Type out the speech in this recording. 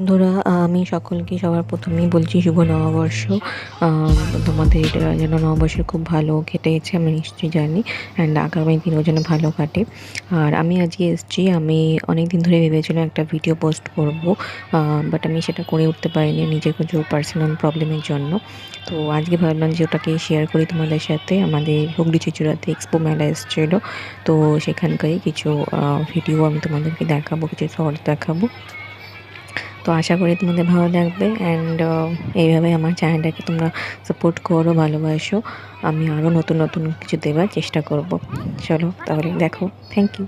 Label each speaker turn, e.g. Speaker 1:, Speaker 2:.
Speaker 1: বন্ধুরা, আমি সকলকে সবার প্রথমেই বলছি শুভ নববর্ষ। তোমাদের যেন নববর্ষের খুব ভালো কেটেছে, আমি নিশ্চয়ই জানি। অ্যান্ড আগামী দিনও যেন ভালো কাটে। আর আমি আজকে এসেছি, আমি অনেক দিন ধরে ভেবেছিলাম একটা ভিডিও পোস্ট করব বাট আমি সেটা করে উঠতে পারিনি নিজের কিছু পার্সোনাল প্রবলেমের জন্য। তো আজকে ভাবলাম যে ওটাকে শেয়ার করি তোমাদের সাথে। আমাদের হুগলি চুচুড়াতে এক্সপো মেলা এসেছিল। তো সেখানকারই কিছু ভিডিও আমি তোমাদেরকে দেখাবো, কিছু শর্টস দেখাবো। তো আশা করি তোমাদের ভালো লাগবে অ্যান্ড এইভাবে আমার চ্যানেলটাকে তোমরা সাপোর্ট করো, ভালোবাসো। আমি আরও নতুন নতুন কিছু দেওয়ার চেষ্টা করব। চলো তাহলে দেখো। Thank you